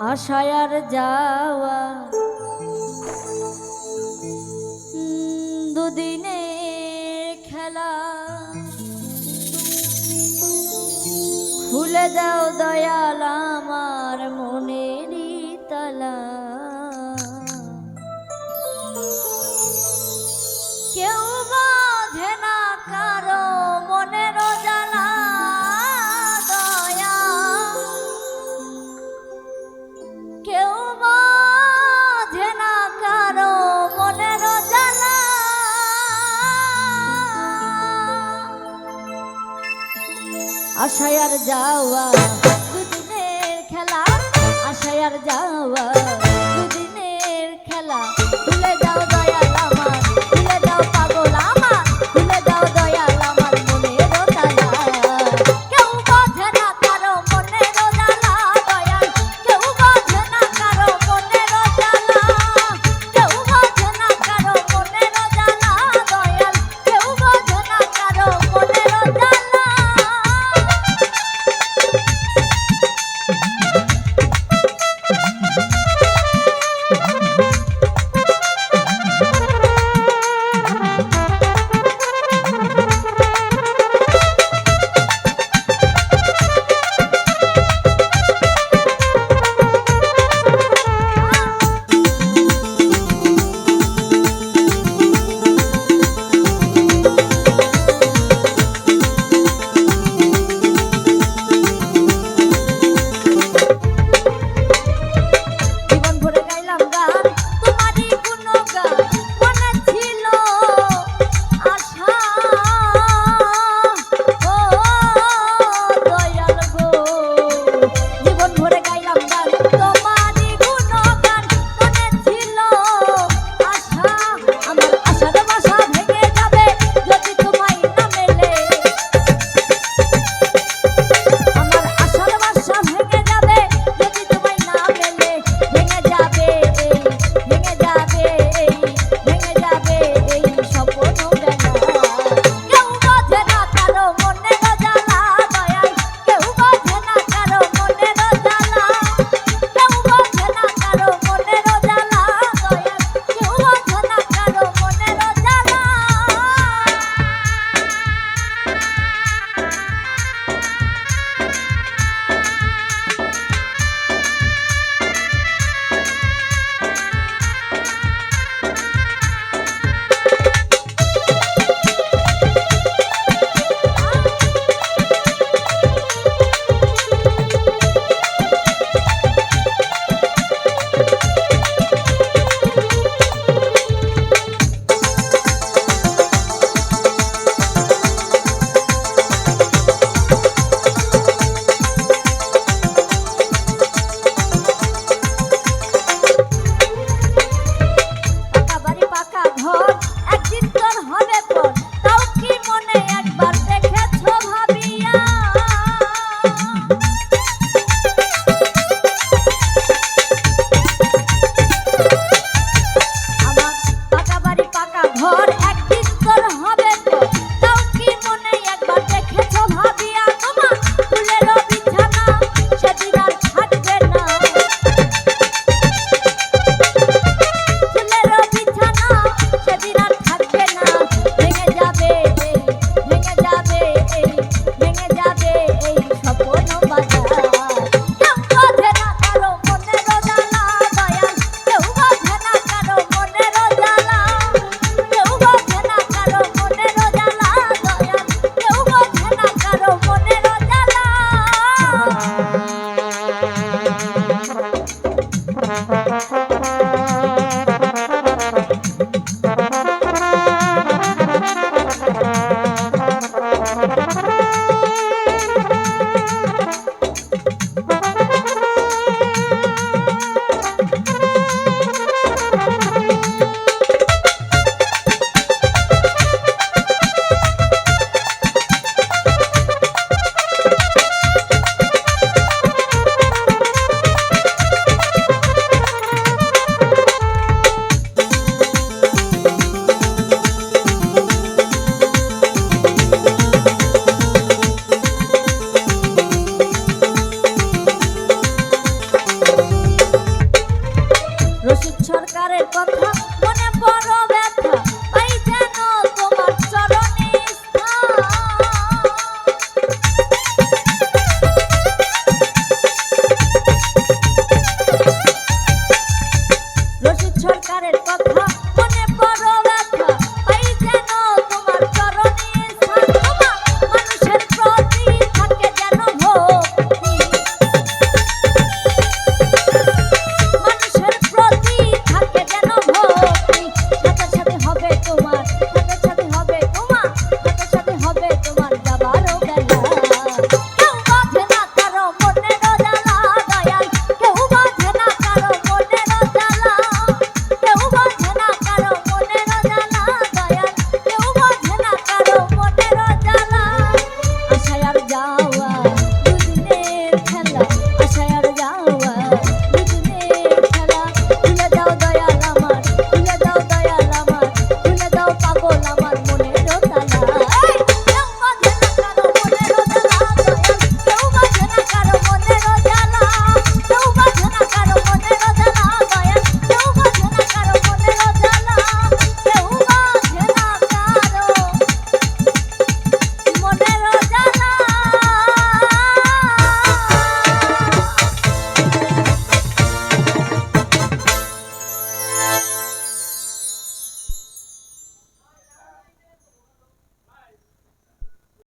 আশায় আর যাওয়া। দুদিনে খেলা। খুলে দাও দয়াল আমার মনেরই তালা। আশায়ার যাওয়া দুদিনের খেলা আশায়ার যাওয়া ধর